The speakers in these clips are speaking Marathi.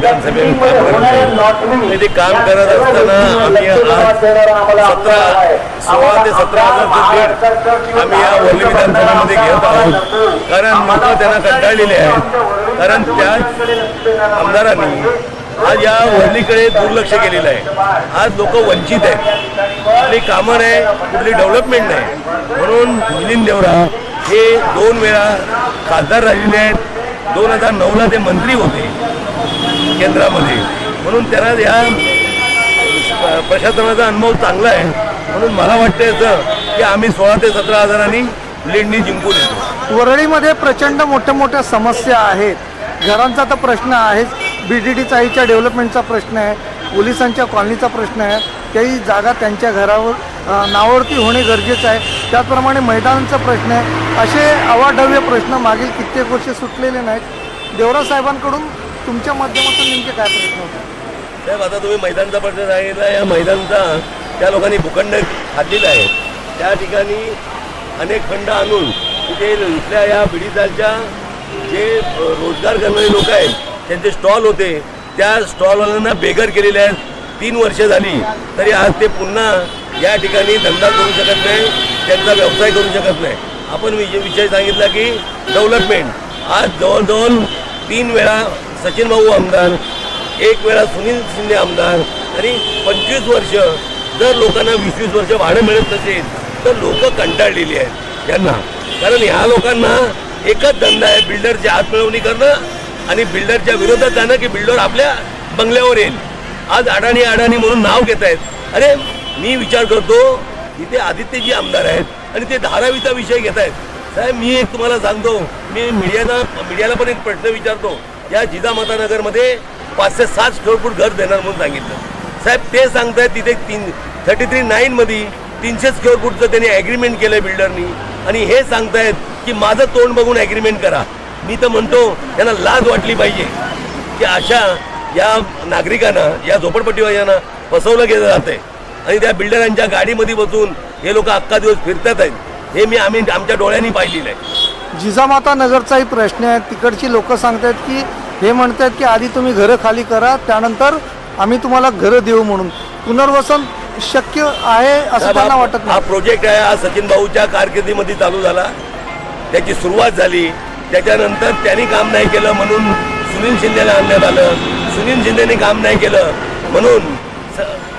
विधानसभेत ते काम करत असताना आम्ही सतरा सोळा ते सतरा हजारचं लीड आम्ही या वर्ली विधानसभेमध्ये घेत आहोत. कारण मात्र त्यांना कंटाळलेले आहेत. कारण त्या आमदारांनी आज या वर्लीकडे दुर्लक्ष केलेलं आहे. आज लोक वंचित आहेत. कुठली कामं नाही कुठली डेव्हलपमेंट नाही. म्हणून मिलिंद देवरा हे दोन वेळा खासदार राहिलेले आहेत. दोन हजार नऊला ते मंत्री होते. केंद्रामध्ये म्हणून त्यांना या प्रशासनाचा अनुभव चांगला आहे. म्हणून मला वाटतं याचं की आम्ही सोळा ते सतरा हजारांनी लेंडणी जिंकून येतो. वरळीमध्ये प्रचंड मोठ्या मोठ्या समस्या आहेत. घरांचा तर प्रश्न आहेच. बी डी टी चाळीच्या डेव्हलपमेंटचा प्रश्न आहे. पोलिसांच्या कॉलनीचा प्रश्न आहे. काही जागा त्यांच्या घरावर नावावरती होणे गरजेचं आहे. त्याचप्रमाणे मैदानांचा प्रश्न आहे. असे अवाढव्य प्रश्न मागील कित्येक वर्ष सुटलेले नाहीत. देवरा साहेबांकडून तुमच्या माध्यमातून नेमके काय प्रश्न होते? साहेब आता तुम्ही मैदानचा प्रश्न सांगितला या मैदानचा त्या लोकांनी भूखंड खाल्लेला आहे. त्या ठिकाणी अनेक खंड आणून तिथे इथल्या या बिडीदालच्या जे रोजगार करणारे लोक आहेत त्यांचे स्टॉल होते. त्या स्टॉलवाल्यांना बेघर केलेले आहेत. तीन वर्ष झाली तरी आज ते पुन्हा या ठिकाणी धंदा करू शकत नाही त्यांचा व्यवसाय करू शकत नाही. आपण विषय सांगितला की डेव्हलपमेंट आज जवळजवळ तीन वेळा सचिन भाऊ आमदार एक वेळा सुनील शिंदे आमदार आणि पंचवीस वर्ष जर लोकांना वीस वीस वर्ष भाडं मिळत नसेल तर लोक कंटाळलेली आहेत यांना. कारण ह्या लोकांना एकच धंदा आहे बिल्डरची हातमिळवणी करणं आणि बिल्डरच्या विरोधात जाणं की बिल्डर आपल्या बंगल्यावर येईल. आज अडाणी अडाणी म्हणून नाव घेत आहेत. अरे मी विचार करतो इथे आदित्यजी आमदार आहेत आणि ते धारावीचा विषय घेत आहेत. साहेब मी एक तुम्हाला सांगतो मी मीडियाला मीडियाला पण एक प्रश्न विचारतो. या जिजामाता नगरमध्ये पाचशे सात स्क्वेअर फूट घर देणार म्हणून सांगितलं. साहेब ते सांगतायत तिथे तीन थर्टी थ्री नाईनमध्ये तीनशे स्क्वेअर फूटचं त्यांनी ॲग्रीमेंट केलं बिल्डरनी आणि हे सांगतायत की माझं तोंड बघून ॲग्रीमेंट करा. मी तर म्हणतो त्यांना लाज वाटली पाहिजे. की अशा या नागरिकांना या झोपडपट्टीवाल्यांना फसवलं गेलं आहे आणि त्या बिल्डरांच्या गाडीमध्ये बसून हे लोक अख्खा दिवस फिरतात आहेत हे मी आम्ही आमच्या डोळ्यांनी पाहिलेलं आहे. जिजामाता नगरचाही प्रश्न आहे. तिकडची लोक सांगतात की हे म्हणतात की आधी तुम्ही घरं खाली करा त्यानंतर आम्ही तुम्हाला घरं देऊ म्हणून. पुनर्वसन शक्य आहे असं त्यांना वाटत हा प्रोजेक्ट आहे हा सचिन भाऊच्या कारकिर्दीमध्ये चालू झाला. त्याची सुरुवात झाली. त्याच्यानंतर त्यांनी काम नाही केलं म्हणून सुनील शिंदेला आणण्यात आलं. सुनील शिंदेने काम नाही केलं म्हणून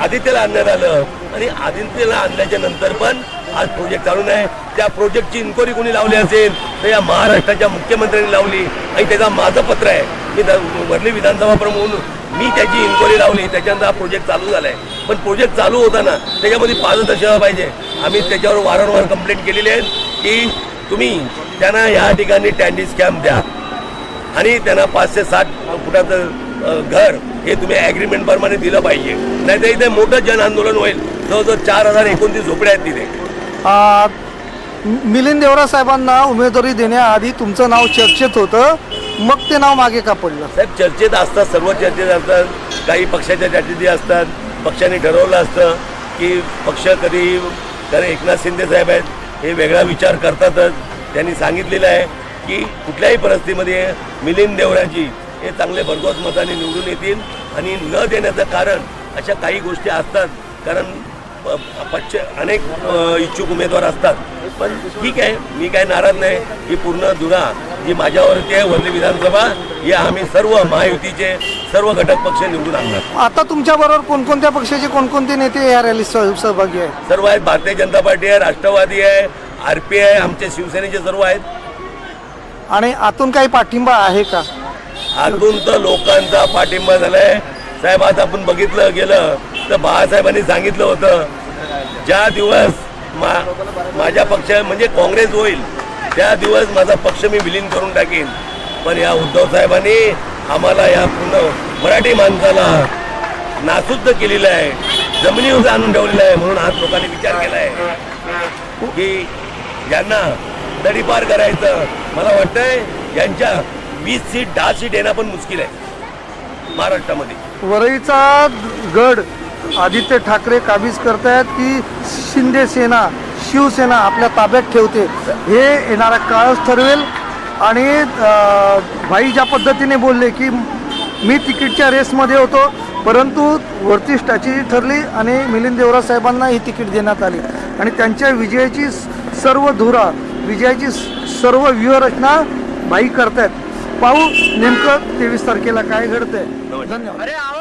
आदित्यला आणण्यात आलं. आणि आदित्यला आणल्याच्या नंतर पण आज प्रोजेक्ट चालू नाही. त्या प्रोजेक्टची इन्क्वायरी कोणी लावली असेल तर या महाराष्ट्राच्या मुख्यमंत्र्यांनी लावली. आणि त्याचा माझं पत्र आहे. मी वरली विधानसभा प्रमुख म्हणून मी त्याची इन्क्वायरी लावली. त्याच्यानंतर हा प्रोजेक्ट चालू झाला आहे पण प्रोजेक्ट चालू होताना त्याच्यामध्ये पाच असायला पाहिजे. आम्ही त्याच्यावर वारंवार कंप्लेंट केलेली आहे की तुम्ही त्यांना या ठिकाणी टँडी स्कॅम द्या. आणि त्यांना पाचशे साठ फुटाचं घर हे तुम्ही ॲग्रीमेंट प्रमाणे दिलं पाहिजे. नाही तर इथे मोठं जन आंदोलन होईल. जवळजवळ चार हजार एकोणतीस झोपड्या आहेत तिथे. मिलिंद देवरा साहेबांना उमेदवारी देण्याआधी तुमचं नाव चर्चेत होतं. मग ते नाव मागे का पडलं? साहेब चर्चेत असतात सर्व चर्चेत असतात. काही पक्षाच्या चर्चेतही असतात. पक्षाने ठरवलं असतं की पक्ष कधी कारण एकनाथ शिंदे साहेब आहेत हे वेगळा विचार करतातच. त्यांनी सांगितलेलं आहे की कुठल्याही परिस्थितीमध्ये मिलिंद देवराजी हे चांगले भरघोस मताने निवडून येतील आणि न देण्याचं कारण अशा काही गोष्टी असतात. कारण प- पक्ष अनेक इच्छुक उमेदवार असतात. पण ठीक आहे मी काय नाराज नाही. ही पूर्ण दुरा जी माझ्यावरती आहे वर्ली विधानसभा या आम्ही सर्व महायुतीचे सर्व घटक पक्ष निवडून आणणार. आता तुमच्या बरोबर कोणकोणत्या पक्षाचे कोणकोणते नेते या रॅलीत सह- सहभागी आहेत? सर्व आहेत. भारतीय जनता पार्टी आहे राष्ट्रवादी आहे आर पी आहे आमचे शिवसेनेचे सर्व आहेत. आणि आतून काही पाठिंबा आहे का? आतून तर लोकांचा पाठिंबा झालाय. साहेब आज आपण बघितलं गेलं तर बाळासाहेबांनी सांगितलं होतं ज्या दिवस मा माझ्या पक्ष म्हणजे काँग्रेस होईल त्या दिवस माझा पक्ष मी विलीन करून टाकेन. पण या उद्धव साहेबांनी आम्हाला या पूर्ण मराठी माणसाला नासुद्ध केलेलं आहे जमिनीवर आणून ठेवलेलं आहे म्हणून आज लोकांनी विचार केला आहे की यांना तडीपार करायचं मला वाटतंय यांच्या वीस सीट दहा सीट येणं पण मुश्किल आहे महाराष्ट्रामध्ये. वरईचा गड आदित्य ठाकरे काबीज करतायत की शिंदे सेना शिवसेना आपल्या ताब्यात ठेवते हे येणारा काळच ठरवेल. आणि भाई ज्या पद्धतीने बोलले की मी तिकीटच्या रेसमध्ये होतो परंतु वरती स्टॅच्यू ठरली आणि मिलिंद देवरा साहेबांना ही तिकीट देण्यात आली. आणि त्यांच्या विजयाची सर्व धुरा विजयाची सर्व व्यूहरचना भाई करतायत. पाहू नेमकं तेवीस तारखेला काय घडतंय. धन्यवाद. अरे आवा